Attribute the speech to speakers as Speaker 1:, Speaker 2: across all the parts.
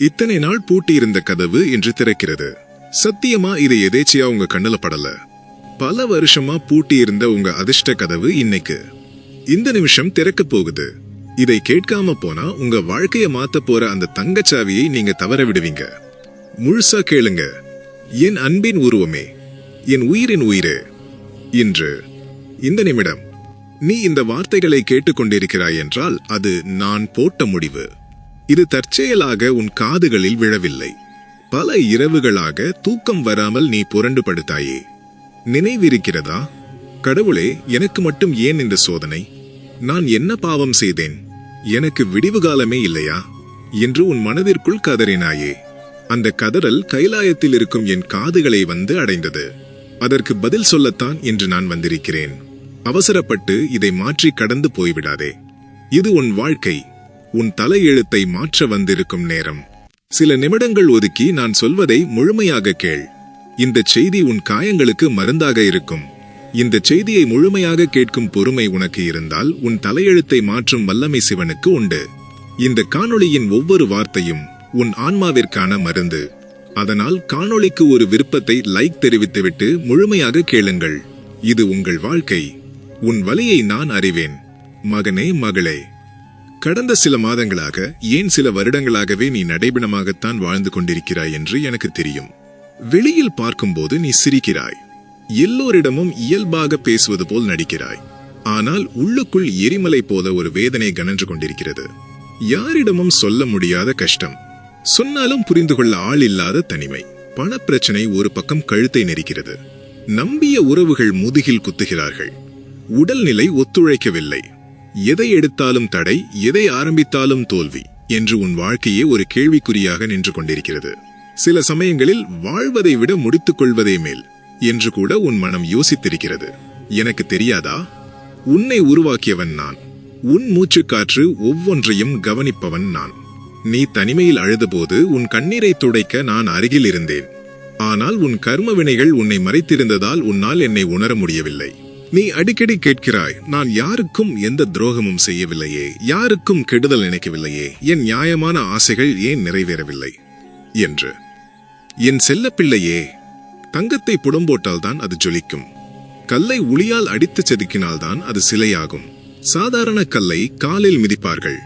Speaker 1: இத்தனை நாள் பூட்டியிருந்த கதவு என்று திறக்கிறது. சத்தியமா இது எதேச்சியா உங்க கண்ணுல படல? பல வருஷமா பூட்டியிருந்த உங்க அதிர்ஷ்ட கதவு இன்னைக்கு. இந்த நிமிஷம் திறக்க போகுது. இதை கேட்காம போனா உங்க வாழ்க்கைய மாத்த போற அந்த தங்கச்சாவியை நீங்க தவற விடுவீங்க. முழுசா கேளுங்க. என் அன்பின் உருவமே. என் உயிரின் உயிரே. இன்று இந்த நிமிடம் நீ இந்த வார்த்தைகளை கேட்டுக்கொண்டிருக்கிறாய் என்றால் அது நான் போட்ட முடிவு. இது தற்செயலாக உன் காதுகளில் விழவில்லை. பல இரவுகளாக தூக்கம் வராமல் நீ புரண்டு படுத்தாயே நினைவிருக்கிறதா? கடவுளே எனக்கு மட்டும் ஏன் இந்த சோதனை? நான் என்ன பாவம் செய்தேன்? எனக்கு விடிவு காலமே இல்லையா? என்று உன் மனதிற்குள் கதறினாயே. அந்த கதறல் கைலாயத்தில் இருக்கும் என் காதுகளை வந்து அடைந்தது. அதற்கு பதில் சொல்லத்தான் என்று நான் வந்திருக்கிறேன். அவசரப்பட்டு இதை மாற்றி கடந்து போய்விடாதே. இது உன் வாழ்க்கை. உன் தலையெழுத்தை மாற்ற வந்திருக்கும் நேரம். சில நிமிடங்கள் ஒதுக்கி நான் சொல்வதை முழுமையாக கேள். இந்த செய்தி உன் காயங்களுக்கு மருந்தாக இருக்கும். இந்த செய்தியை முழுமையாக கேட்கும் பொறுமை உனக்கு இருந்தால் உன் தலையெழுத்தை மாற்றும் வல்லமை சிவனுக்கு உண்டு. இந்த காணொளியின் ஒவ்வொரு வார்த்தையும் உன் ஆன்மாவிற்கான மருந்து. அதனால் காணொளிக்கு ஒரு விருப்பத்தை லைக் தெரிவித்துவிட்டு முழுமையாக கேளுங்கள். இது உங்கள் வாழ்க்கை. உன் வலியை நான் அறிவேன். மகனே மகளே. கடந்த சில மாதங்களாக ஏன் சில வருடங்களாகவே நீ நடைபெணமாகத்தான் வாழ்ந்து கொண்டிருக்கிறாய் என்று எனக்கு தெரியும். வெளியில் பார்க்கும்போது நீ சிரிக்கிறாய். எல்லோரிடமும் இயல்பாக பேசுவது போல் நடிக்கிறாய். ஆனால் உள்ளுக்குள் எரிமலை போல ஒரு வேதனை கனன்று கொண்டிருக்கிறது. யாரிடமும் சொல்ல முடியாத கஷ்டம். சொன்னாலும் புரிந்து கொள்ள ஆள் இல்லாத தனிமை. பணப்பிரச்சனை ஒரு பக்கம் கழுத்தை நெரிக்கிறது. நம்பிய உறவுகள் முதுகில் குத்துகிறார்கள். உடல்நிலை ஒத்துழைக்கவில்லை. எதை எடுத்தாலும் தடை எதை ஆரம்பித்தாலும் தோல்வி என்று உன் வாழ்க்கையே ஒரு கேள்விக்குறியாக நின்று கொண்டிருக்கிறது. சில சமயங்களில் வாழ்வதை விட முடித்துக் கொள்வதே மேல் என்று கூட உன் மனம் யோசித்திருக்கிறது. எனக்கு தெரியாதா? உன்னை உருவாக்கியவன் நான். உன் மூச்சுக்காற்று ஒவ்வொன்றையும் கவனிப்பவன் நான். நீ தனிமையில் அழுதபோது உன் கண்ணீரை துடைக்க நான் அருகில் இருந்தேன். ஆனால் உன் கர்ம வினைகள் உன்னை மறைத்திருந்ததால் உன்னால் என்னை உணர முடியவில்லை. நீ அடிக்கடி கேட்கிறாய் நான் யாருக்கும் எந்த துரோகமும் செய்யவில்லையே யாருக்கும் கெடுதல் நினைக்கவில்லையே என் நியாயமான ஆசைகள் ஏன் நிறைவேறவில்லை? என்று. என் செல்லப்பிள்ளையே தங்கத்தை புடம்போட்டால்தான் அது ஜொலிக்கும். கல்லை உளியால் அடித்து செதுக்கினால்தான் அது சிலையாகும். சாதாரண கல்லை காலில் மிதிப்பார்கள்.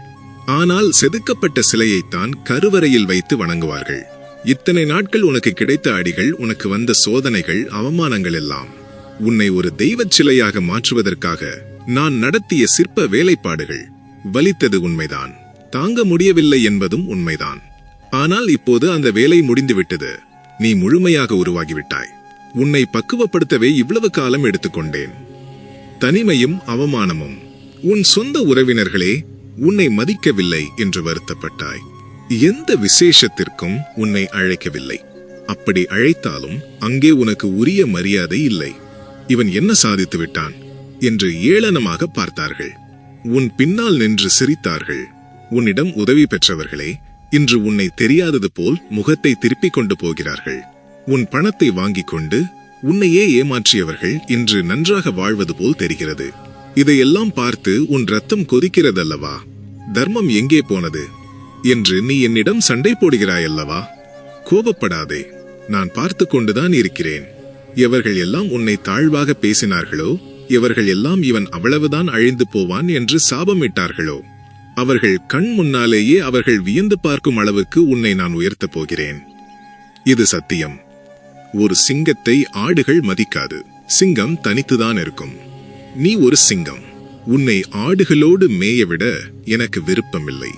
Speaker 1: ஆனால் செதுக்கப்பட்ட சிலையைத்தான் கருவறையில் வைத்து வணங்குவார்கள். இத்தனை நாட்கள் உனக்கு கிடைத்த அடிகள் உனக்கு வந்த சோதனைகள் அவமானங்கள் எல்லாம். உன்னை ஒரு தெய்வச் சிலையாக மாற்றுவதற்காக நான் நடத்திய சிற்ப வேலைப்பாடுகள் வலித்தது உண்மைதான். தாங்க முடியவில்லை என்பதும் உண்மைதான். ஆனால் இப்போது அந்த வேலை முடிந்துவிட்டது. நீ முழுமையாக உருவாகிவிட்டாய். உன்னை பக்குவப்படுத்தவே இவ்வளவு காலம் எடுத்துக்கொண்டேன். தனிமையும் அவமானமும். உன் சொந்த உறவினர்களே உன்னை மதிக்கவில்லை என்று வருத்தப்பட்டாய். எந்த விசேஷத்திற்கும் உன்னை அழைக்கவில்லை. அப்படி அழைத்தாலும் அங்கே உனக்கு உரிய மரியாதை இல்லை. இவன் என்ன சாதித்து விட்டான் என்று ஏளனமாக பார்த்தார்கள். உன் பின்னால் நின்று சிரித்தார்கள். உன்னிடம் உதவி பெற்றவர்களே இன்று உன்னை தெரியாதது போல் முகத்தை திருப்பிக் கொண்டு போகிறார்கள். உன் பணத்தை வாங்கிக் கொண்டு உன்னையே ஏமாற்றியவர்கள் இன்று நன்றாக வாழ்வது போல் தெரிகிறது. இதையெல்லாம் பார்த்து உன் ரத்தம் கொதிக்கிறதல்லவா? தர்மம் எங்கே போனது? என்று நீ என்னிடம் சண்டை போடுகிறாயல்லவா? கோபப்படாதே. நான் பார்த்து கொண்டுதான் இருக்கிறேன். எவர்கள் எல்லாம் உன்னை தாழ்வாக பேசினார்களோ இவர்கள் எல்லாம் இவன் அவ்வளவுதான் அழிந்து போவான் என்று சாபமிட்டார்களோ அவர்கள் கண் முன்னாலேயே அவர்கள் வியந்து பார்க்கும் அளவுக்கு உன்னை நான் உயர்த்தப் போகிறேன். இது சத்தியம். ஒரு சிங்கத்தை ஆடுகள் மதிக்காது. சிங்கம் தனித்துதான் இருக்கும். நீ ஒரு சிங்கம். உன்னை ஆடுகளோடு மேயவிட எனக்கு விருப்பமில்லை.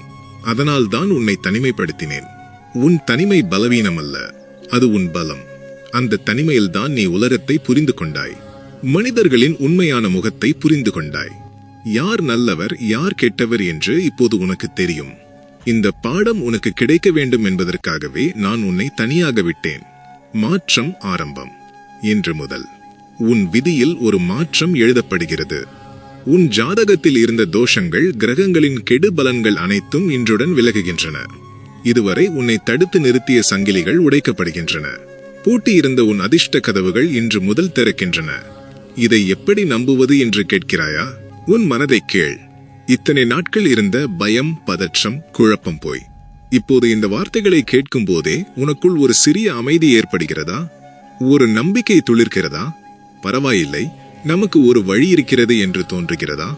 Speaker 1: அதனால்தான் உன்னை தனிமைப்படுத்தினேன். உன் தனிமை பலவீனம் அல்ல அது உன் பலம். அந்த தனிமையில்தான் நீ உலகத்தை புரிந்து கொண்டாய் மனிதர்களின் உண்மையான முகத்தை புரிந்து கொண்டாய் யார் நல்லவர் யார் கெட்டவர் என்று இப்போது உனக்கு தெரியும். இந்த பாடம் உனக்கு கிடைக்க வேண்டும் என்பதற்காகவே நான் உன்னை தனியாக விட்டேன். மாற்றம் ஆரம்பம். இன்று முதல். உன் விதியில் ஒரு மாற்றம் எழுதப்படுகிறது. உன் ஜாதகத்தில் இருந்த தோஷங்கள் கிரகங்களின் கெடுபலன்கள் அனைத்தும் இன்றுடன் விலகுகின்றன. இதுவரை உன்னை தடுத்து நிறுத்திய சங்கிலிகள் உடைக்கப்படுகின்றன. பூட்டியிருந்த உன் அதிர்ஷ்ட கதவுகள் இன்று முதல் திறக்கின்றன. இதை எப்படி நம்புவது என்று கேட்கிறாயா? உன் மனதை கேள். இத்தனை நாட்கள் இருந்த பயம் பதற்றம் குழப்பம் போய். இப்போது இந்த வார்த்தைகளை கேட்கும் போதே உனக்குள் ஒரு சிறிய அமைதி ஏற்படுகிறதா? ஒரு நம்பிக்கை துளிர்கிறதா பரவாயில்லை. நமக்கு ஒரு வழி இருக்கிறது என்று தோன்றுகிறதா?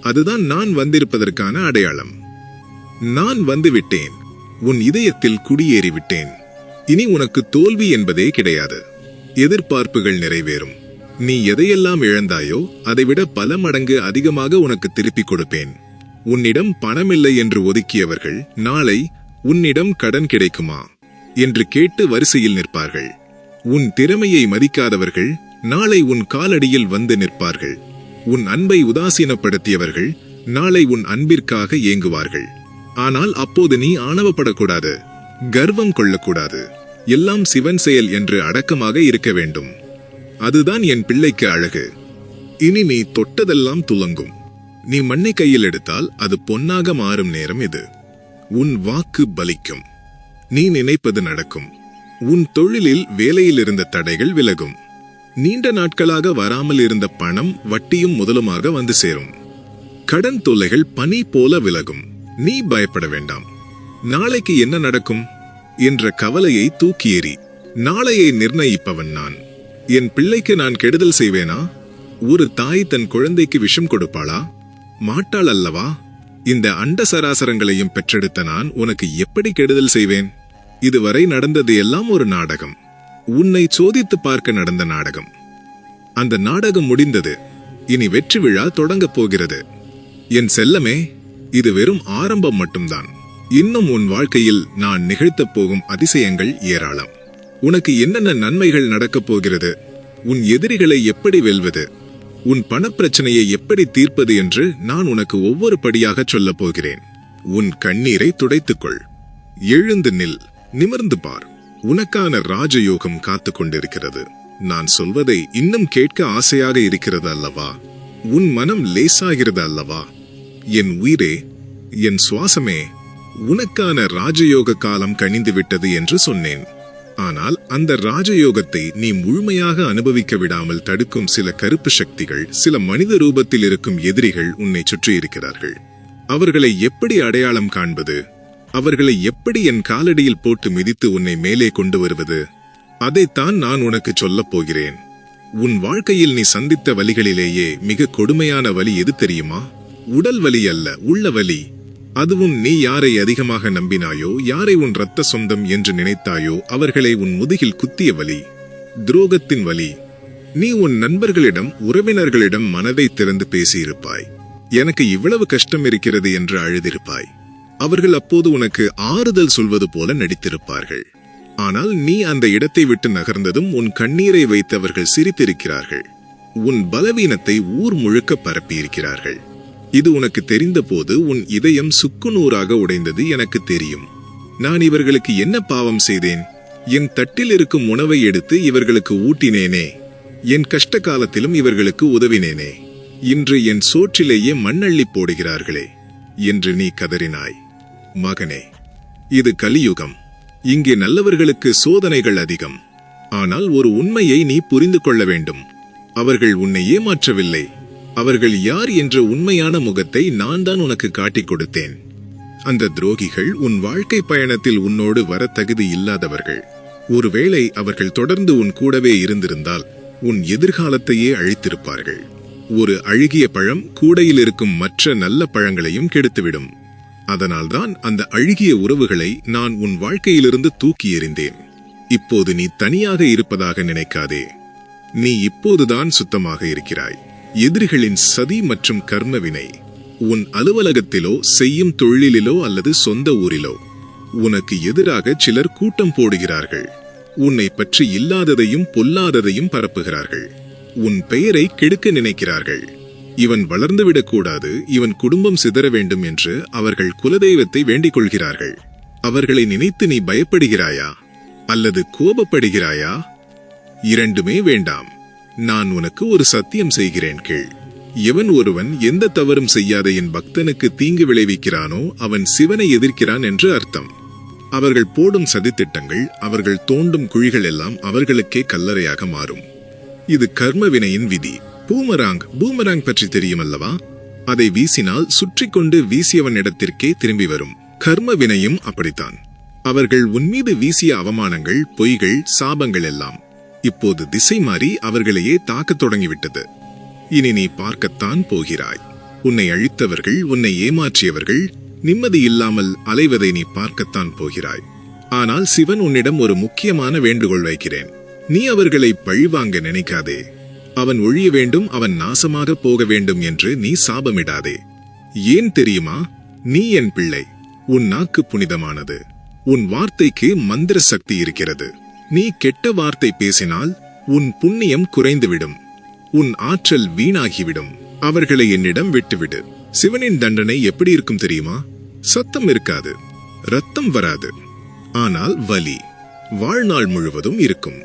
Speaker 1: அதுதான் நான் வந்திருப்பதற்கான அடையாளம். நான் வந்துவிட்டேன். உன் இதயத்தில் குடியேறிவிட்டேன். இனி உனக்கு தோல்வி என்பதே கிடையாது. எதிர்பார்ப்புகள் நிறைவேறும். நீ எதையெல்லாம் இழந்தாயோ அதைவிட பல மடங்கு அதிகமாக உனக்கு திருப்பிக் கொடுப்பேன். உன்னிடம் பணமில்லை என்று ஒதுக்கியவர்கள் நாளை உன்னிடம் கடன் கிடைக்குமா? என்று கேட்டு வரிசையில் நிற்பார்கள். உன் திறமையை மதிக்காதவர்கள் நாளை உன் காலடியில் வந்து நிற்பார்கள். உன் அன்பை உதாசீனப்படுத்தியவர்கள் நாளை உன் அன்பிற்காக ஏங்குவார்கள். ஆனால் அப்போது நீ ஆணவப்படக்கூடாது கர்வம் கொள்ளக்கூடாது. எல்லாம் சிவன் செயல் என்று அடக்கமாக இருக்க வேண்டும். அதுதான் என் பிள்ளைக்கு அழகு. இனி நீ தொட்டதெல்லாம் துலங்கும். நீ மண்ணை கையில் எடுத்தால் அது பொன்னாக மாறும் நேரம் இது. உன் வாக்கு பலிக்கும். நீ நினைப்பது நடக்கும். உன் தொழிலில் வேலையில் இருந்த தடைகள் விலகும். நீண்ட நாட்களாக வராமல் இருந்த பணம் வட்டியும் முதலுமாக வந்து சேரும். கடன் தொல்லைகள் பனி போல விலகும். நீ பயப்பட வேண்டாம். நாளைக்கு என்ன நடக்கும்? என்ற கவலையை தூக்கி எறி நாளையை நிர்ணயிப்பவன் நான். என் பிள்ளைக்கு நான் கெடுதல் செய்வேனா? ஒரு தாய் தன் குழந்தைக்கு விஷம் கொடுப்பாளா? மாட்டாள் அல்லவா? இந்த அண்ட சராசரங்களையும் பெற்றெடுத்த நான் உனக்கு எப்படி கெடுதல் செய்வேன்? இதுவரை நடந்தது எல்லாம் ஒரு நாடகம். உன்னை சோதித்து பார்க்க நடந்த நாடகம். அந்த நாடகம் முடிந்தது. இனி வெற்றி விழா தொடங்கப் போகிறது. என் செல்லமே இது வெறும் ஆரம்பம் மட்டும்தான். இன்னும் உன் வாழ்க்கையில் நான் நிகழ்த்தப் போகும் அதிசயங்கள் ஏராளம். உனக்கு என்னென்ன நன்மைகள் நடக்கப் போகிறது? உன் எதிரிகளை எப்படி வெல்வது? உன் பணப்பிரச்சனையை எப்படி தீர்ப்பது என்று நான் உனக்கு ஒவ்வொரு படியாக சொல்லப் போகிறேன். உன் கண்ணீரை துடைத்துக்கொள். எழுந்து நில். நிமிர்ந்து பார். உனக்கான ராஜயோகம் காத்து கொண்டிருக்கிறது. நான் சொல்வதை இன்னும் கேட்க ஆசையாக இருக்கிறது அல்லவா? உன் மனம் லேசாகிறது அல்லவா? என் உயிரே என் சுவாசமே உனக்கான ராஜயோக காலம் கணிந்து விட்டது என்று சொன்னேன். ஆனால் அந்த ராஜயோகத்தை நீ முழுமையாக அனுபவிக்க விடாமல் தடுக்கும் சில கருப்பு சக்திகள் சில மனித ரூபத்தில் இருக்கும் எதிரிகள் உன்னை சுற்றி இருக்கிறார்கள் அவர்களை எப்படி அடையாளம் காண்பது? அவர்களை எப்படி என் காலடியில் போட்டு மிதித்து உன்னை மேலே கொண்டு வருவது? அதைத்தான் நான் உனக்கு சொல்லப் போகிறேன். உன் வாழ்க்கையில் நீ சந்தித்த வலிகளிலேயே மிக கொடுமையான வலி எது தெரியுமா? உடல் வலி அல்ல உள்ள வலி. அதுவும் நீ யாரை அதிகமாக நம்பினாயோ யாரை உன் இரத்த சொந்தம் என்று நினைத்தாயோ அவர்களை உன் முதுகில் குத்திய வலி துரோகத்தின் வலி. நீ உன் நண்பர்களிடம் உறவினர்களிடம் மனதை திறந்து பேசியிருப்பாய். எனக்கு இவ்வளவு கஷ்டம் இருக்கிறது என்று அழுதிருப்பாய். அவர்கள் அப்போது உனக்கு ஆறுதல் சொல்வது போல நடித்திருப்பார்கள். ஆனால் நீ அந்த இடத்தை விட்டு நகர்ந்ததும் உன் கண்ணீரை வைத்து அவர்கள் சிரித்திருக்கிறார்கள். உன் பலவீனத்தை ஊர் முழுக்க பரப்பியிருக்கிறார்கள். இது உனக்கு தெரிந்தபோது உன் இதயம் சுக்குநூறாக உடைந்தது எனக்கு தெரியும். நான் இவர்களுக்கு என்ன பாவம் செய்தேன்? என் தட்டில் இருக்கும் உணவை எடுத்து இவர்களுக்கு ஊட்டினேனே. என் கஷ்ட காலத்திலும் இவர்களுக்கு உதவினேனே. இன்று என் சோற்றிலேயே மண்ணள்ளி போடுகிறார்களே என்று நீ கதறினாய். மகனே இது கலியுகம். இங்கே நல்லவர்களுக்கு சோதனைகள் அதிகம். ஆனால் ஒரு உண்மையை நீ புரிந்து கொள்ள வேண்டும். அவர்கள் உன்னை ஏமாற்றவில்லை. அவர்கள் யார் என்ற உண்மையான முகத்தை நான் தான் உனக்கு காட்டிக் கொடுத்தேன். அந்த துரோகிகள் உன் வாழ்க்கை பயணத்தில் உன்னோடு வர தகுதி இல்லாதவர்கள். ஒருவேளை அவர்கள் தொடர்ந்து உன் கூடவே இருந்திருந்தால் உன் எதிர்காலத்தையே அழித்திருப்பார்கள். ஒரு அழுகிய பழம் கூடையில் இருக்கும் மற்ற நல்ல பழங்களையும் கெடுத்துவிடும். அதனால்தான் அந்த அழுகிய உறவுகளை நான் உன் வாழ்க்கையிலிருந்து தூக்கி எறிந்தேன். இப்போது நீ தனியாக இருப்பதாக நினைக்காதே. நீ இப்போதுதான் சுத்தமாக இருக்கிறாய். எதிரிகளின் சதி மற்றும் கர்மவினை உன் அலுவலகத்திலோ செய்யும் தொழிலிலோ அல்லது சொந்த ஊரிலோ உனக்கு எதிராக சிலர் கூட்டம் போடுகிறார்கள். உன்னை பற்றி இல்லாததையும் பொல்லாததையும் பரப்புகிறார்கள். உன் பெயரை கெடுக்க நினைக்கிறார்கள். இவன் வளர்ந்துவிடக்கூடாது இவன் குடும்பம் சிதற வேண்டும் என்று அவர்கள் குலதெய்வத்தை வேண்டிக் கொள்கிறார்கள். அவர்களை நினைத்து நீ பயப்படுகிறாயா? அல்லது கோபப்படுகிறாயா? இரண்டுமே வேண்டாம். நான் உனக்கு ஒரு சத்தியம் செய்கிறேன் கேள். எவன் ஒருவன் எந்த தவறும் செய்யாத என் பக்தனுக்கு தீங்கு விளைவிக்கிறானோ அவன் சிவனை எதிர்க்கிறான் என்று அர்த்தம். அவர்கள் போடும் சதித்திட்டங்கள் அவர்கள் தோண்டும் குழிகள் எல்லாம் அவர்களுக்கே கல்லறையாக மாறும். இது கர்ம வினையின் விதி. பூமராங் பூமராங் பற்றி தெரியும் அல்லவா அதை வீசினால் சுற்றி கொண்டு வீசியவன் இடத்திற்கே திரும்பி வரும். கர்ம வினையும் அப்படித்தான். அவர்கள் உன்மீது வீசிய அவமானங்கள் பொய்கள் சாபங்கள் எல்லாம். இப்போது திசை மாறி அவர்களையே தாக்கத் தொடங்கிவிட்டது. இனி நீ பார்க்கத்தான் போகிறாய். உன்னை அழித்தவர்கள் உன்னை ஏமாற்றியவர்கள் நிம்மதி இல்லாமல் அலைவதை நீ பார்க்கத்தான் போகிறாய். ஆனால் சிவன் உன்னிடம் ஒரு முக்கியமான வேண்டுகோள் வைக்கிறேன். நீ அவர்களை பழிவாங்க நினைக்காதே. அவன் ஒழிய வேண்டும் அவன் நாசமாக போக வேண்டும் என்று நீ சாபமிடாதே. ஏன் தெரியுமா? நீ என் பிள்ளை. உன் நாக்கு புனிதமானது. உன் வார்த்தைக்கு மந்திர சக்தி இருக்கிறது. நீ கெட்ட வார்த்தை பேசினால் உன் புண்ணியம் குறைந்துவிடும். உன் ஆற்றல் வீணாகிவிடும். அவர்களை என்னிடம் விட்டுவிடு. சிவனின் தண்டனை எப்படி இருக்கும் தெரியுமா? சத்தம் இருக்காது. ரத்தம் வராது. ஆனால் வலி வாழ்நாள் முழுவதும் இருக்கும்.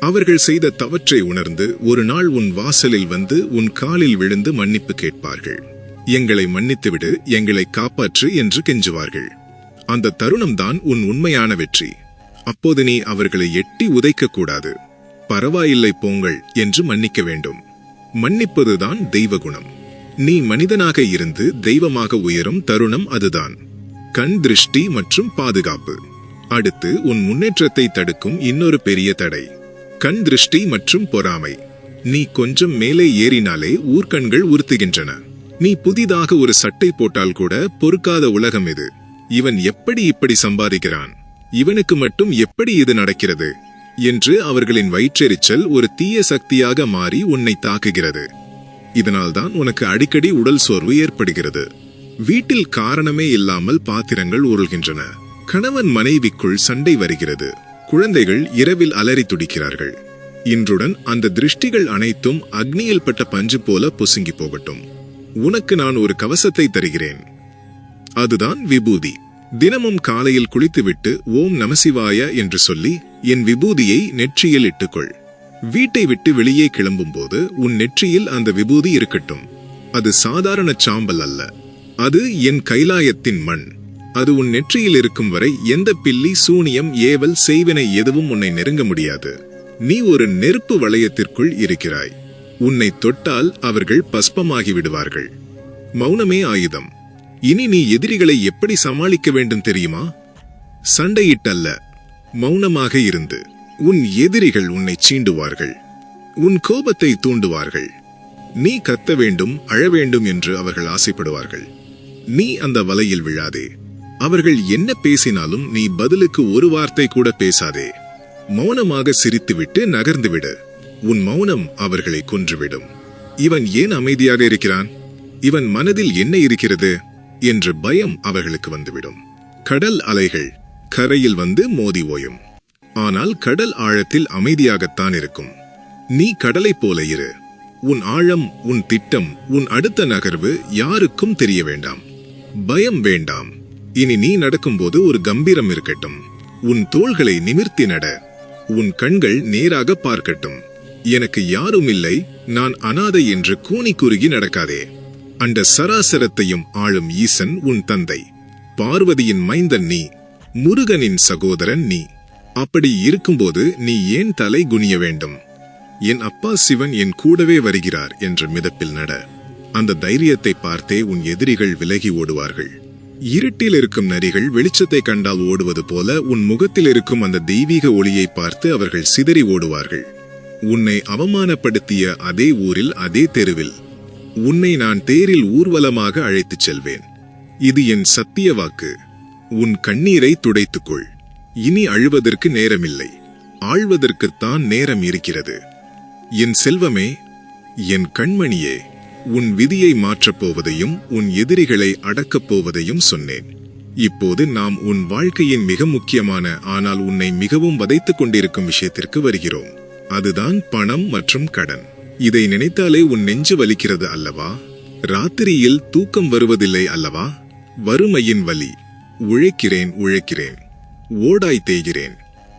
Speaker 1: அவர்கள் செய்த தவற்றை உணர்ந்து ஒரு நாள் உன் வாசலில் வந்து உன் காலில் விழுந்து மன்னிப்பு கேட்பார்கள். எங்களை மன்னித்துவிடு எங்களை காப்பாற்று என்று கெஞ்சுவார்கள். அந்த தருணம்தான் உன் உண்மையான வெற்றி. அப்போது நீ அவர்களை எட்டி உதைக்க கூடாது பரவாயில்லை போங்கள் என்று மன்னிக்க வேண்டும். மன்னிப்பதுதான் தெய்வ குணம் நீ மனிதனாக இருந்து தெய்வமாக உயரும் தருணம் அதுதான். கண் திருஷ்டி மற்றும் பாதுகாப்பு. அடுத்து உன் முன்னேற்றத்தை தடுக்கும் இன்னொரு பெரிய தடை. கண் திருஷ்டி மற்றும் பொறாமை. நீ கொஞ்சம் மேலே ஏறினாலே ஊர்க்கண்கள் உறுத்துகின்றன. நீ புதிதாக ஒரு சட்டை போட்டால் கூட பொறுக்காத உலகம் இது. இவன் எப்படி இப்படி சம்பாதிக்கிறான்? இவனுக்கு மட்டும் எப்படி இது நடக்கிறது? என்று அவர்களின் வயிற்றெரிச்சல் ஒரு தீய சக்தியாக மாறி உன்னை தாக்குகிறது. இதனால்தான் உனக்கு அடிக்கடி உடல் சோர்வு ஏற்படுகிறது. வீட்டில் காரணமே இல்லாமல் பாத்திரங்கள் உருள்கின்றன கணவன் மனைவிக்குள் சண்டை வருகிறது. குழந்தைகள் இரவில் அலறி துடிக்கிறார்கள். இன்றுடன் அந்த திருஷ்டிகள் அனைத்தும் அக்னியில் பட்ட பஞ்சு போல பொசுங்கி போகட்டும். உனக்கு நான் ஒரு கவசத்தை தருகிறேன். அதுதான் விபூதி. தினமும் காலையில் குளித்துவிட்டு ஓம் நமசிவாய என்று சொல்லி என் விபூதியை நெற்றியில் இட்டுக்கொள். வீட்டை விட்டு வெளியே கிளம்பும்போது உன் நெற்றியில் அந்த விபூதி இருக்கட்டும். அது சாதாரண சாம்பல் அல்ல. அது என் கைலாயத்தின் மண். அது உன் நெற்றியில் இருக்கும் வரை எந்த பில்லி சூனியம் ஏவல் செய்வினை எதுவும் உன்னை நெருங்க முடியாது. நீ ஒரு நெருப்பு வளையத்திற்குள் இருக்கிறாய். உன்னை தொட்டால் அவர்கள் பஸ்பமாகி விடுவார்கள். மௌனமே ஆயுதம். இனி நீ எதிரிகளை எப்படி சமாளிக்க வேண்டும் தெரியுமா? சண்டையிட்டல்ல மௌனமாக இருந்து உன் எதிரிகள் உன்னை சீண்டுவார்கள் உன் கோபத்தை தூண்டுவார்கள். நீ கத்த வேண்டும் அழ வேண்டும் என்று அவர்கள் ஆசைப்படுவார்கள். நீ அந்த வலையில் விழாதே. அவர்கள் என்ன பேசினாலும் நீ பதிலுக்கு ஒரு வார்த்தை கூட பேசாதே. மௌனமாக சிரித்துவிட்டு நகர்ந்துவிடு. உன் மௌனம் அவர்களை கொன்றுவிடும். இவன் ஏன் அமைதியாக இருக்கிறான்? இவன் மனதில் என்ன இருக்கிறது? என்ற பயம் அவர்களுக்கு வந்துவிடும். கடல் அலைகள் கரையில் வந்து மோதி ஓயும். ஆனால் கடல் ஆழத்தில் அமைதியாகத்தான் இருக்கும். நீ கடலைப் போல இரு. உன் ஆழம் உன் திட்டம் உன் அடுத்த நகர்வு யாருக்கும் தெரிய வேண்டாம். பயம் வேண்டாம். இனி நீ நடக்கும்போது ஒரு கம்பீரம் இருக்கட்டும். உன் தோள்களை நிமிர்த்தி நட. உன் கண்கள் நேராக பார்க்கட்டும். எனக்கு யாரும் இல்லை. நான் அனாதை என்று கூனி குறுகி நடக்காதே. அந்த சராசரத்தையும் ஆளும் ஈசன் உன் தந்தை. பார்வதியின் மைந்தன் நீ முருகனின் சகோதரன் நீ. அப்படி இருக்கும்போது நீ ஏன் தலை குனிய வேண்டும்? என் அப்பா சிவன் என் கூடவே வருகிறார் என்ற மிதப்பில் நட. அந்த தைரியத்தை பார்த்தே உன் எதிரிகள் விலகி ஓடுவார்கள். இருட்டில் இருக்கும் நரிகள் வெளிச்சத்தை கண்டால் ஓடுவது போல உன் முகத்தில் இருக்கும் அந்த தெய்வீக ஒளியை பார்த்து அவர்கள் சிதறி ஓடுவார்கள். உன்னை அவமானப்படுத்திய அதே ஊரில் அதே தெருவில். உன்னை நான் தேரில் ஊர்வலமாக அழைத்துச் செல்வேன். இது என் சத்திய வாக்கு. உன் கண்ணீரை துடைத்துக்கொள். இனி அழுவதற்கு நேரமில்லை. ஆழ்வதற்குத்தான் நேரம் இருக்கிறது. என் செல்வமே என் கண்மணியே உன் விதியை மாற்றப் போவதையும் உன் எதிரிகளை அடக்கப் போவதையும் சொன்னேன். இப்போது நாம் உன் வாழ்க்கையின் மிக முக்கியமான ஆனால் உன்னை மிகவும் வதைத்துக் கொண்டிருக்கும் விஷயத்திற்கு வருகிறோம். அதுதான் பணம் மற்றும் கடன். இதை நினைத்தாலே உன் நெஞ்சு வலிக்கிறது அல்லவா? ராத்திரியில் தூக்கம் வருவதில்லை அல்லவா? வறுமையின் வலி. உழைக்கிறேன் உழைக்கிறேன். ஓடாய் தேய்கிறேன்.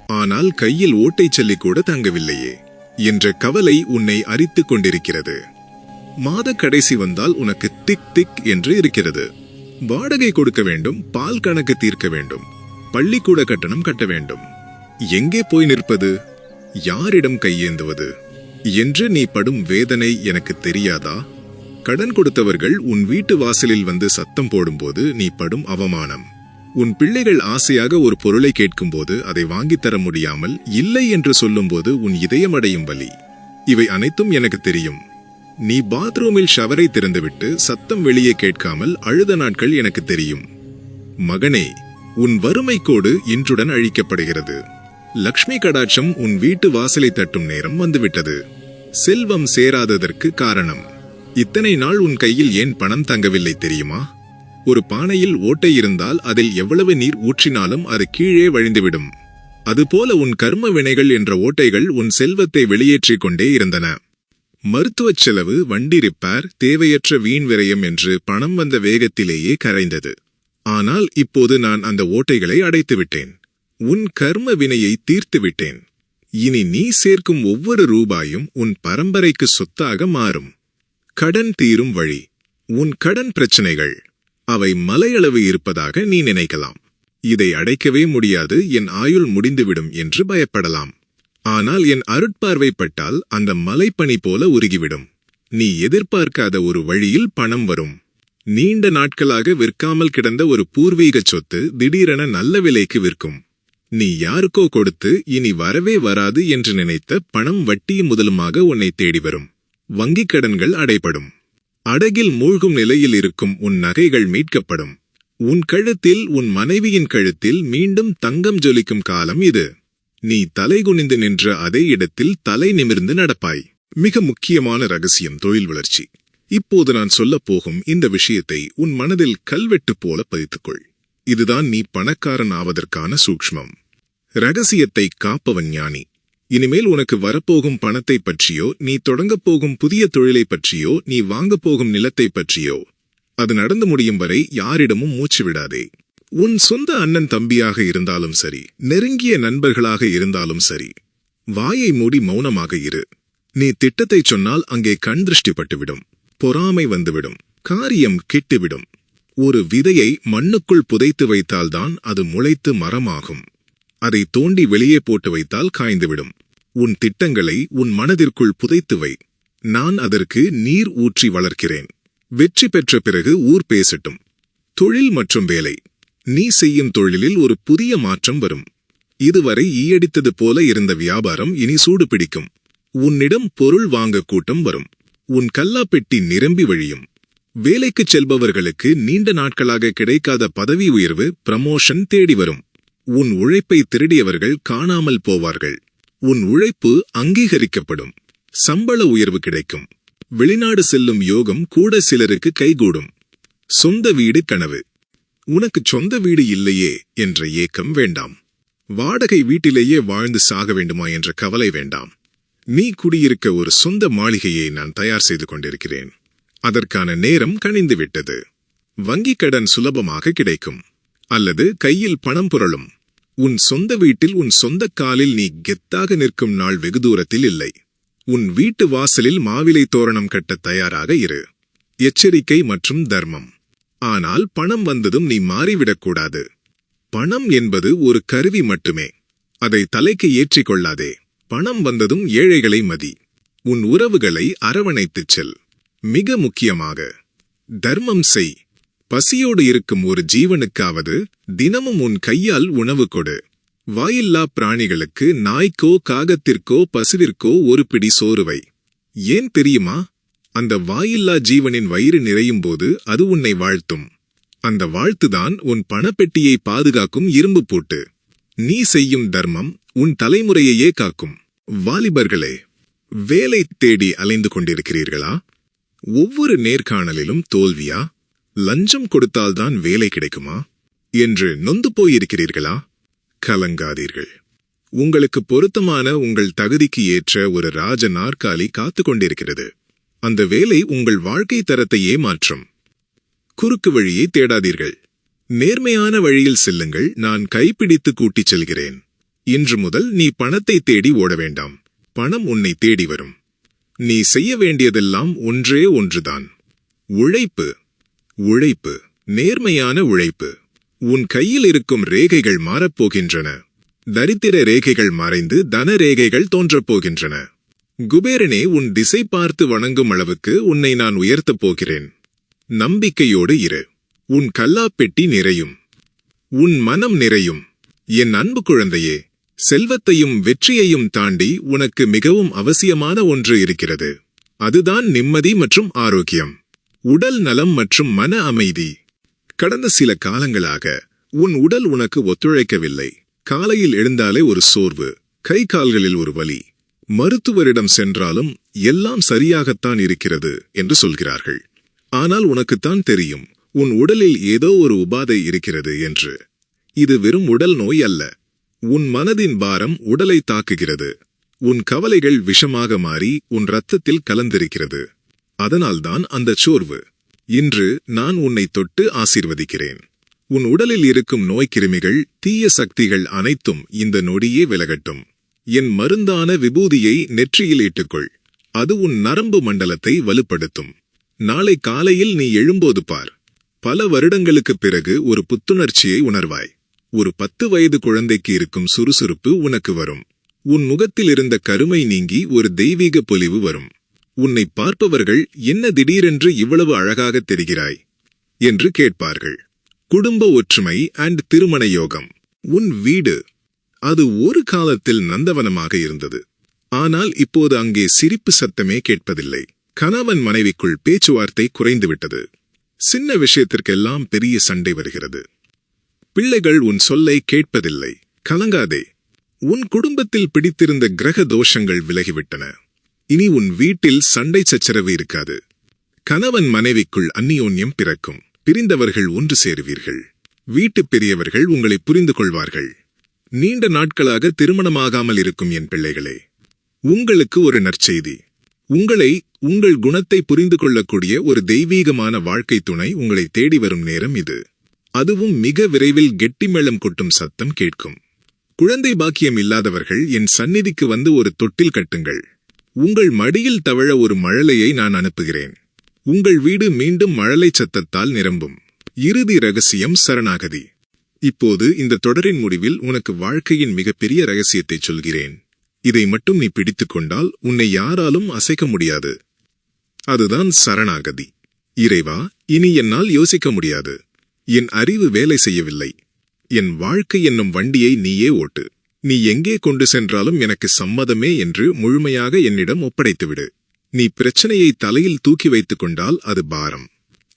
Speaker 1: ஆனால் கையில் ஓட்டைச் சொல்லி கூட தங்கவில்லையே என்ற கவலை உன்னை அரித்துக் கொண்டிருக்கிறது. மாத கடைசி வந்தால் உனக்கு திக் திக் என்று இருக்கிறது. வாடகை கொடுக்க வேண்டும் பால் கணக்கு தீர்க்க வேண்டும் பள்ளிக்கூட கட்டணம் கட்ட வேண்டும். எங்கே போய் நிற்பது? யாரிடம் கையேந்துவது? என்று நீ படும் வேதனை எனக்கு தெரியாதா? கடன் கொடுத்தவர்கள் உன் வீட்டு வாசலில் வந்து சத்தம் போடும்போது நீ படும் அவமானம். உன் பிள்ளைகள் ஆசையாக ஒரு பொருளை கேட்கும்போது அதை வாங்கித் தர முடியாமல் இல்லை என்று சொல்லும்போது உன் இதயமடையும் வலி. இவை அனைத்தும் எனக்கு தெரியும். நீ பாத்ரூமில் ஷவரை திறந்துவிட்டு சத்தம் வெளியே கேட்காமல் அழுத நாட்கள் எனக்கு தெரியும். மகனே உன் வறுமை கோடு இன்றுடன் அழிக்கப்படுகிறது. லக்ஷ்மி கடாட்சம் உன் வீட்டு வாசலை தட்டும் நேரம் வந்துவிட்டது. செல்வம் சேராததற்கு காரணம். இத்தனை நாள் உன் கையில் ஏன் பணம் தங்கவில்லை தெரியுமா? ஒரு பானையில் ஓட்டை இருந்தால் அதில் எவ்வளவு நீர் ஊற்றினாலும் அது கீழே வழிந்துவிடும். அதுபோல உன் கர்ம வினைகள் என்ற ஓட்டைகள் உன் செல்வத்தை வெளியேற்றிக் கொண்டே இருந்தன. மருத்துவச் செலவு வண்டி ரிப்பேர் தேவையற்ற வீண் விரயம் என்று பணம் வந்த வேகத்திலேயே கரைந்தது. ஆனால் இப்போது நான் அந்த ஓட்டைகளை அடைத்துவிட்டேன். உன் கர்ம வினையை தீர்த்துவிட்டேன். இனி நீ சேர்க்கும் ஒவ்வொரு ரூபாயும் உன் பரம்பரைக்கு சொத்தாக மாறும். கடன் தீரும் வழி உன் கடன் பிரச்சனைகள் அவை மலையளவு இருப்பதாக நீ நினைக்கலாம். இதை அடைக்கவே முடியாது என் ஆயுள் முடிந்துவிடும் என்று பயப்படலாம். ஆனால் என் அருட்பார்வைப்பட்டால் அந்த மலைப்பனி போல உருகிவிடும். நீ எதிர்பார்க்காத ஒரு வழியில் பணம் வரும். நீண்ட நாட்களாக விற்காமல் கிடந்த ஒரு பூர்வீக சொத்து திடீரென நல்ல விலைக்கு விற்கும். நீ யாருக்கோ கொடுத்து இனி வரவே வராது என்று நினைத்த பணம் வட்டியும் முதலுமாக உன்னை தேடி வரும். வங்கிக் கடன்கள் அடைபடும். அடகில் மூழ்கும் நிலையில் இருக்கும் உன் நகைகள் மீட்கப்படும். உன் கழுத்தில் உன் மனைவியின் கழுத்தில் மீண்டும் தங்கம் ஜொலிக்கும் காலம் இது. நீ தலை குனிந்து நின்ற அதே இடத்தில் தலை நிமிர்ந்து நடப்பாய். மிக முக்கியமான ரகசியம் தொழில் வளர்ச்சி. இப்போது நான் சொல்லப் போகும் இந்த விஷயத்தை உன் மனதில் கல்வெட்டு போல பதித்துக்கொள். இதுதான் நீ பணக்காரன் ஆவதற்கான சூக்ஷ்மம். ரகசியத்தை காப்பவன் ஞானி. இனிமேல் உனக்கு வரப்போகும் பணத்தை பற்றியோ நீ தொடங்கப் போகும் புதிய தொழிலை பற்றியோ நீ வாங்கப் போகும் நிலத்தை பற்றியோ அது நடந்து முடியும் வரை யாரிடமும் மூச்சு விடாதே. உன் சொந்த அண்ணன் தம்பியாக இருந்தாலும் சரி நெருங்கிய நண்பர்களாக இருந்தாலும் சரி வாயை மூடி மௌனமாக இரு. நீ திட்டத்தை சொன்னால் அங்கே கண் திருஷ்டிப்பட்டுவிடும் பொறாமை வந்துவிடும் காரியம் கெட்டுவிடும். ஒரு விதையை மண்ணுக்குள் புதைத்து வைத்தால்தான் அது முளைத்து மரமாகும். அதை தோண்டி வெளியே போட்டு வைத்தால் காய்ந்துவிடும். உன் திட்டங்களை உன் மனதிற்குள் புதைத்து வை. நான் அதற்கு நீர் ஊற்றி வளர்க்கிறேன். வெற்றி பெற்ற பிறகு ஊர் பேசட்டும். தொழில் மற்றும் வேலை. நீ செய்யும் தொழிலில் ஒரு புதிய மாற்றம் வரும். இதுவரை ஈயடித்தது போல இருந்த வியாபாரம் இனி சூடு பிடிக்கும். உன்னிடம் பொருள் வாங்க கூட்டம் வரும். உன் கல்லாப்பெட்டி நிரம்பி வழியும். வேலைக்குச் செல்பவர்களுக்கு நீண்ட நாட்களாக கிடைக்காத பதவி உயர்வு பிரமோஷன் தேடி வரும். உன் உழைப்பை திருடியவர்கள் காணாமல் போவார்கள். உன் உழைப்பு அங்கீகரிக்கப்படும். சம்பள உயர்வு கிடைக்கும். வெளிநாடு செல்லும் யோகம் கூட சிலருக்கு கைகூடும். சொந்த வீடு கனவு. உனக்கு சொந்த வீடு இல்லையே என்ற ஏக்கம் வேண்டாம். வாடகை வீட்டிலேயே வாழ்ந்து சாக வேண்டுமா என்ற கவலை வேண்டாம். நீ குடியிருக்க ஒரு சொந்த மாளிகையை நான் தயார் செய்து கொண்டிருக்கிறேன். அதற்கான நேரம் கணிந்துவிட்டது வங்கிக் கடன் சுலபமாக கிடைக்கும். அல்லது கையில் பணம் புரளும். உன் சொந்த வீட்டில் உன் சொந்த காலில் நீ கெத்தாக நிற்கும் நாள் வெகு தூரத்தில் இல்லை. உன் வீட்டு வாசலில் மாவிலை தோரணம் கட்ட தயாராக இரு. எச்சரிக்கை மற்றும் தர்மம். ஆனால் பணம் வந்ததும் நீ மாறிவிடக்கூடாது பணம் என்பது ஒரு கருவி மட்டுமே. அதை தலைக்கு ஏற்றிக் கொள்ளாதே. பணம் வந்ததும் ஏழைகளை மதி. உன் உறவுகளை அரவணைத்துச் செல். மிக முக்கியமாக தர்மம் செய். பசியோடு இருக்கும் ஒரு ஜீவனுக்காவது தினமும் உன் கையால் உணவு கொடு. வாயில்லா பிராணிகளுக்கு நாய்க்கோ காகத்திற்கோ பசுவிற்கோ ஒரு பிடி சோறுவை. ஏன் தெரியுமா? அந்த வாயில்லா ஜீவனின் வயிறு நிறையும் போது அது உன்னை வாழ்த்தும். அந்த வாழ்த்துதான் உன் பணப்பெட்டியை பாதுகாக்கும் இரும்பு பூட்டு. நீ செய்யும் தர்மம் உன் தலைமுறையையே காக்கும். வாலிபர்களே வேலை தேடி அலைந்து கொண்டிருக்கிறீர்களா? ஒவ்வொரு நேர்காணலிலும் தோல்வியா? லஞ்சம் கொடுத்தால்தான் வேலை கிடைக்குமா? என்று நொந்து போயிருக்கிறீர்களா? கலங்காதீர்கள். உங்களுக்கு பொருத்தமான உங்கள் தகுதிக்கு ஏற்ற ஒரு ராஜ நாற்காலி காத்து கொண்டிருக்கிறது அந்த வேலை உங்கள் வாழ்க்கை தரத்தையே மாற்றும் குறுக்கு வழியை தேடாதீர்கள். நேர்மையான வழியில் செல்லுங்கள். நான் கைப்பிடித்து கூட்டிச் செல்கிறேன். இன்று முதல் நீ பணத்தை தேடி ஓட வேண்டாம். பணம் உன்னை தேடி வரும். நீ செய்ய வேண்டியதெல்லாம் ஒன்றே ஒன்றுதான். உழைப்பு. உழைப்பு நேர்மையான உழைப்பு. உன் கையில் இருக்கும் ரேகைகள் மாறப்போகின்றன. தரித்திர ரேகைகள் மறைந்து தன ரேகைகள் தோன்றப் போகின்றன குபேரனே உன் திசை பார்த்து வணங்கும் அளவுக்கு உன்னை நான் உயர்த்தப் போகிறேன். நம்பிக்கையோடு இரு. உன் கல்லாப்பெட்டி நிறையும். உன் மனம் நிறையும். என் அன்பு குழந்தையே செல்வத்தையும் வெற்றியையும் தாண்டி உனக்கு மிகவும் அவசியமான ஒன்று இருக்கிறது. அதுதான் நிம்மதி மற்றும் ஆரோக்கியம். உடல் நலம் மற்றும் மன அமைதி. கடந்த சில காலங்களாக உன் உடல் உனக்கு ஒத்துழைக்கவில்லை. காலையில் எழுந்தாலே ஒரு சோர்வு கை கால்களில் ஒரு வலி. மருத்துவரிடம் சென்றாலும் எல்லாம் சரியாகத்தான் இருக்கிறது என்று சொல்கிறார்கள். ஆனால் உனக்குத்தான் தெரியும் உன் உடலில் ஏதோ ஒரு உபாதை இருக்கிறது என்று. இது வெறும் உடல் நோய் அல்ல. உன் மனதின் பாரம் உடலை தாக்குகிறது. உன் கவலைகள் விஷமாக மாறி உன் ரத்தத்தில் கலந்திருக்கிறது. அதனால்தான் அந்த சோர்வு. இன்று நான் உன்னை தொட்டு ஆசீர்வதிக்கிறேன். உன் உடலில் இருக்கும் நோய்க்கிருமிகள் தீய சக்திகள் அனைத்தும் இந்த நொடியே விலகட்டும். என் மருந்தான விபூதியை நெற்றியில் இட்டுக்கொள். அது உன் நரம்பு மண்டலத்தை வலுப்படுத்தும். நாளை காலையில் நீ எழும்போது பார். பல வருடங்களுக்குப் பிறகு ஒரு புத்துணர்ச்சியை உணர்வாய். ஒரு பத்து வயது குழந்தைக்கு இருக்கும் சுறுசுறுப்பு உனக்கு வரும். உன் முகத்தில் இருந்த கருமை நீங்கி ஒரு தெய்வீக பொலிவு வரும். உன்னை பார்ப்பவர்கள் என்ன திடீரென்று இவ்வளவு அழகாக தெரிகிறாய்? என்று கேட்பார்கள். குடும்ப ஒற்றுமை அண்ட் திருமண யோகம். உன் வீடு. அது ஒரு காலத்தில் நந்தவனமாக இருந்தது. ஆனால் இப்போது அங்கே சிரிப்பு சத்தமே கேட்பதில்லை. கணவன் மனைவிக்குள் பேச்சுவார்த்தை குறைந்துவிட்டது. சின்ன விஷயத்திற்கெல்லாம் பெரிய சண்டை வருகிறது. பிள்ளைகள் உன் சொல்லை கேட்பதில்லை. கலங்காதே. உன் குடும்பத்தில் பிடித்திருந்த கிரக தோஷங்கள் விலகிவிட்டன. இனி உன் வீட்டில் சண்டை சச்சரவு இருக்காது. கணவன் மனைவிக்குள் அந்நியோன்யம் பிறக்கும். பிரிந்தவர்கள் ஒன்று சேருவீர்கள். வீட்டுப் பெரியவர்கள் உங்களை புரிந்து கொள்வார்கள். நீண்ட நாட்களாக திருமணமாகாமல் இருக்கும் என் பிள்ளைகளே உங்களுக்கு ஒரு நற்செய்தி. உங்களை உங்கள் குணத்தை புரிந்து கொள்ளக்கூடிய ஒரு தெய்வீகமான வாழ்க்கை துணை உங்களை தேடி வரும் நேரம் இது. அதுவும் மிக விரைவில் கெட்டி மேளம் கொட்டும் சத்தம் கேட்கும். குழந்தை பாக்கியம் இல்லாதவர்கள் என் சந்நிதிக்கு வந்து ஒரு தொட்டில் கட்டுங்கள். உங்கள் மடியில் தவழ ஒரு மழலையை நான் அனுப்புகிறேன். உங்கள் வீடு மீண்டும் மழலை சத்தத்தால் நிரம்பும். இறுதி ரகசியம் சரணாகதி. இப்போது இந்த தொடரின் முடிவில் உனக்கு வாழ்க்கையின் மிகப்பெரிய ரகசியத்தை சொல்கிறேன். இதை மட்டும் நீ பிடித்துக் கொண்டால் உன்னை யாராலும் அசைக்க முடியாது. அதுதான் சரணாகதி. இறைவா இனி என்னால் யோசிக்க முடியாது. என் அறிவு வேலை செய்யவில்லை. என் வாழ்க்கை என்னும் வண்டியை நீயே ஓட்டு. நீ எங்கே கொண்டு சென்றாலும் எனக்கு சம்மதமே என்று முழுமையாக என்னிடம் ஒப்படைத்துவிடு. நீ பிரச்சனையை தலையில் தூக்கி வைத்துக் கொண்டால் அது பாரம்.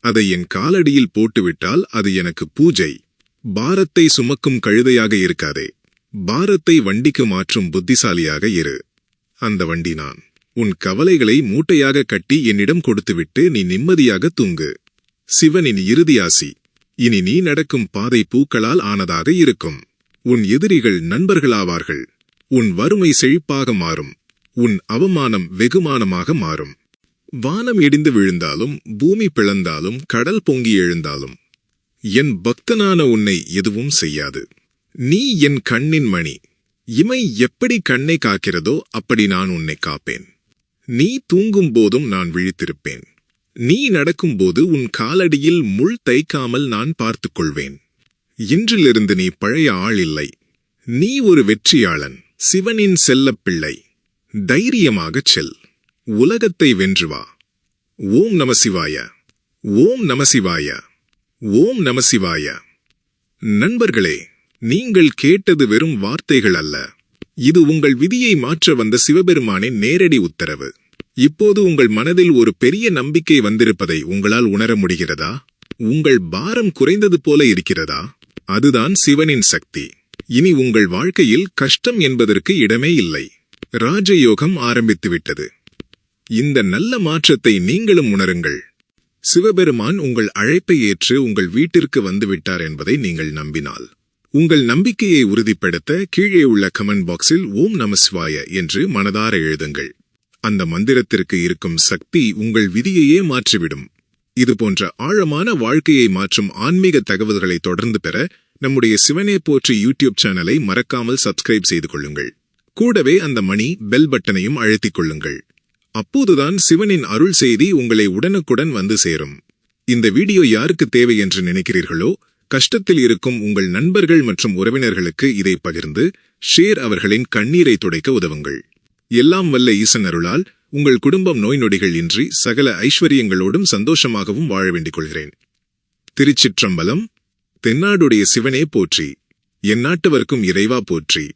Speaker 1: அதை என் காலடியில் போட்டுவிட்டால் அது எனக்கு பூஜை. பாரத்தை சுமக்கும் கழுதையாக இருக்காதே. பாரத்தை வண்டிக்கு மாற்றும் புத்திசாலியாக இரு. அந்த வண்டி நான். உன் கவலைகளை மூட்டையாக கட்டி என்னிடம் கொடுத்துவிட்டு நீ நிம்மதியாக தூங்கு. சிவனின் இறுதியாசி இனி நீ நடக்கும் பாதை பூக்களால் ஆனதாக இருக்கும். உன் எதிரிகள் நண்பர்களாவார்கள். உன் வறுமை செழிப்பாக மாறும். உன் அவமானம் வெகுமானமாக மாறும். வானம் இடிந்து விழுந்தாலும் பூமி பிளந்தாலும் கடல் பொங்கி எழுந்தாலும் என் பக்தனான உன்னை எதுவும் செய்யாது. நீ என் கண்ணின் மணி. இமை எப்படி கண்ணை காக்கிறதோ அப்படி நான் உன்னை காப்பேன். நீ தூங்கும் போதும் நான் விழித்திருப்பேன். நீ நடக்கும்போது உன் காலடியில் முள் தைக்காமல் நான் பார்த்துக் கொள்வேன் இன்றிலிருந்து நீ பழைய ஆள் இல்லை. நீ ஒரு வெற்றியாளன் சிவனின் செல்லப் பிள்ளை தைரியமாகச் செல். உலகத்தை வென்று வா. ஓம் நமசிவாய ஓம் நமசிவாய ஓம் நமசிவாய நண்பர்களே நீங்கள் கேட்டது வெறும் வார்த்தைகள் அல்ல. இது உங்கள் விதியை மாற்ற வந்த சிவபெருமானின் நேரடி உத்தரவு. இப்போது உங்கள் மனதில் ஒரு பெரிய நம்பிக்கை வந்திருப்பதை உங்களால் உணர முடிகிறதா? உங்கள் பாரம் குறைந்தது போல இருக்கிறதா? அதுதான் சிவனின் சக்தி. இனி உங்கள் வாழ்க்கையில் கஷ்டம் என்பதற்கு இடமே இல்லை. ராஜயோகம் ஆரம்பித்துவிட்டது. இந்த நல்ல மாற்றத்தை நீங்களும் உணருங்கள். சிவபெருமான் உங்கள் அழைப்பை ஏற்று உங்கள் வீட்டிற்கு வந்துவிட்டார் என்பதை நீங்கள் நம்பினால். உங்கள் நம்பிக்கையை உறுதிப்படுத்த கீழே உள்ள கமெண்ட் பாக்ஸில் ஓம் நமசிவாய என்று மனதார எழுதுங்கள். அந்த மந்திரத்திற்கு இருக்கும் சக்தி உங்கள் விதியையே மாற்றிவிடும். இது போன்ற ஆழமான வாழ்க்கையை மாற்றும் ஆன்மீக தகவல்களை தொடர்ந்து பெற நம்முடைய சிவனே போற்றி யூடியூப் சேனலை மறக்காமல் சப்ஸ்கிரைப் செய்து கொள்ளுங்கள். கூடவே அந்த மணி பெல் பட்டனையும் அழுத்திக் கொள்ளுங்கள். அப்போதுதான் சிவனின் அருள் செய்தி உங்களை உடனுக்குடன் வந்து சேரும். இந்த வீடியோ யாருக்கு தேவை என்று நினைக்கிறீர்களோ கஷ்டத்தில் இருக்கும் உங்கள் நண்பர்கள் மற்றும் உறவினர்களுக்கு இதை பகிர்ந்து ஷேர் அவர்களின் கண்ணீரை துடைக்க உதவுங்கள். எல்லாம் வல்ல ஈசன் அருளால் உங்கள் குடும்பம் நோய் நொடிகள் இன்றி சகல ஐஸ்வர்யங்களோடும் சந்தோஷமாகவும் வாழ வேண்டிக் கொள்கிறேன் திருச்சிற்றம்பலம் தென்னாடுடைய சிவனே போற்றி என் நாட்டவர்க்கும் இறைவா போற்றி.